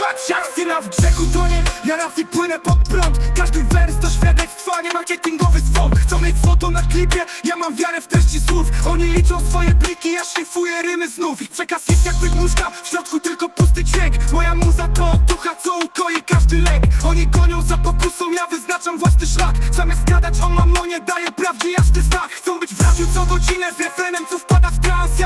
Patrz jak syna w grzechu tonie. Ja raz i płynę pod prąd. Każdy wers to świadectwo, nie marketingowy swąd Chcą mieć foto na klipie, ja mam wiarę w treści słów. Oni liczą swoje pliki, ja szlifuję rymy znów. Ich przekaz jest jak wydmuszka, w środku tylko pusty dźwięk. Moja muza to ducha, co ukoi każdy lęk Oni gonią za pokusą, ja wyznaczam własny szlak. Zamiast gadać o mamonie, daję prawdzie jasny znak. Chcą być w radiu co godzinę z refrenem, co wpada w trans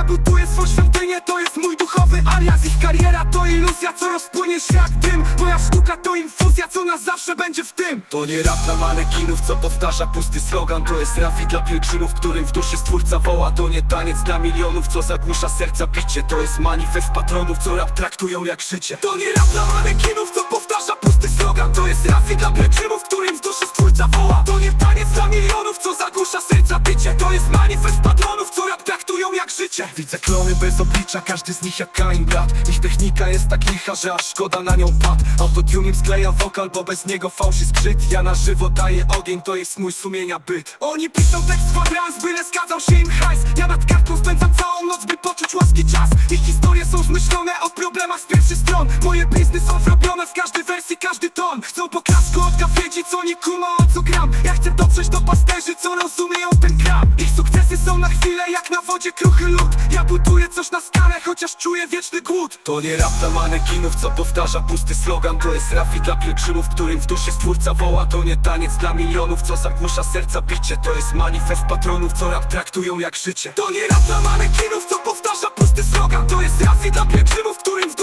alias Ich kariera to iluzja, co rozpłynie się jak dym. Moja sztuka to infuzja, co na zawsze będzie w tym. To nie rap dla manekinów, co powtarza pusty slogan. To jest rafi dla pielgrzymów, którym w duszy stwórca woła. To nie taniec dla milionów, co zagłusza serca. Bicie To jest manifest patronów, co rap traktują jak życie. To nie rap dla manekinów, co powtarza pusty slogan. To jest rafi dla pielgrzymów, którym w duszy stwórca woła. To nie taniec dla milionów, co zagłusza serca każdy z nich jak Kain brat. Ich technika jest tak licha, że aż szkoda na nią pad. Autotuning skleja wokal, bo bez niego fałsz jest brzyd Ja na żywo daję ogień, to jest mój sumienia byt. Oni piszą tekst kwadrans, byle skazał się im hajs. Ja nad kartką spędzam całą noc, by poczuć łaski czas. Ich historie są zmyślone o problemach z pierwszych stron. Moje bizny są zrobione w każdej wersji, każdy ton. Chcą po klasku od gawiedzi, co nie kuma o co gram. Ja chcę dotrzeć do pasterzy, wodzie kruchy lód. Ja buduję coś na skalę, chociaż czuję wieczny głód. To nie rap dla manekinów, co powtarza pusty slogan. To jest rafi dla pielgrzymów, którym w duszy stwórca woła. To nie taniec dla milionów, co zagłusza serca. Bicie To jest manifest patronów, co rap traktują jak życie. To nie rap dla manekinów, co powtarza pusty slogan. To jest rafi dla pielgrzymów, którym w duszy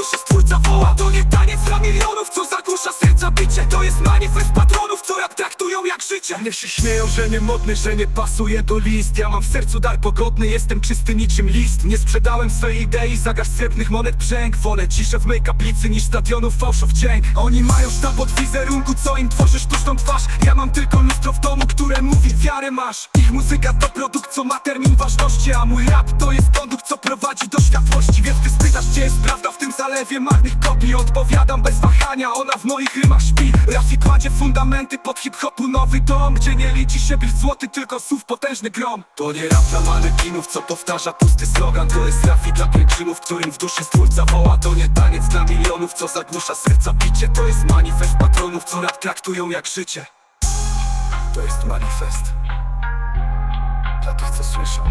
Niech się śmieją, że nie modny, że nie pasuje do list. Ja mam w sercu dar pogodny, jestem czysty niczym list. Nie sprzedałem swej idei za garść srebrnych monet brzęk. Wolę ciszę w mej kaplicy niż stadionów fałszów dźwięk Oni mają sztab od wizerunku, co im tworzy sztuczną twarz. Ja mam tylko lustro w domu, które mówi wiarę masz. Ich muzyka to produkt, co ma termin ważności A mój rap to jest kondukt, co prowadzi do światłości. Więc ty spytasz, gdzie jest prawda w tym zalewie marnych kopii? Odpowiadam bez wahania, ona w moich rymach śpi. Rafi kładzie fundamenty pod hip-hopu nowy dom Gdzie nie liczy się bill złoty, tylko słów potężny grom. To nie rap dla manekinów, co powtarza pusty slogan. To jest rafi dla pielgrzymów, którym w duszy stwórca woła. To nie taniec dla milionów, co zagłusza serca. Bicie To jest manifest patronów, co rap traktują jak życie. To jest manifest Dla tych, co słyszą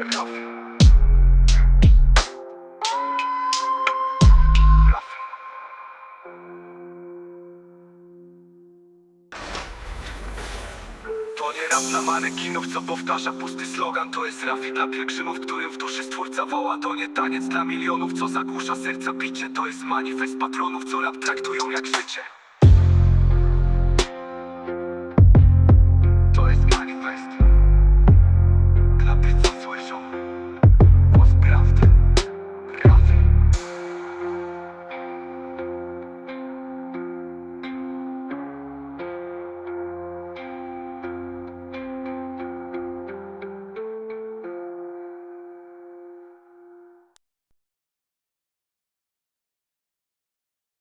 To nie rap dla manekinów, co powtarza pusty slogan. To jest rafi dla pielgrzymów, którym w duszy stwórca woła. To nie taniec dla milionów, co zagłusza serca. Bicie To jest manifest patronów, co rap traktują jak życie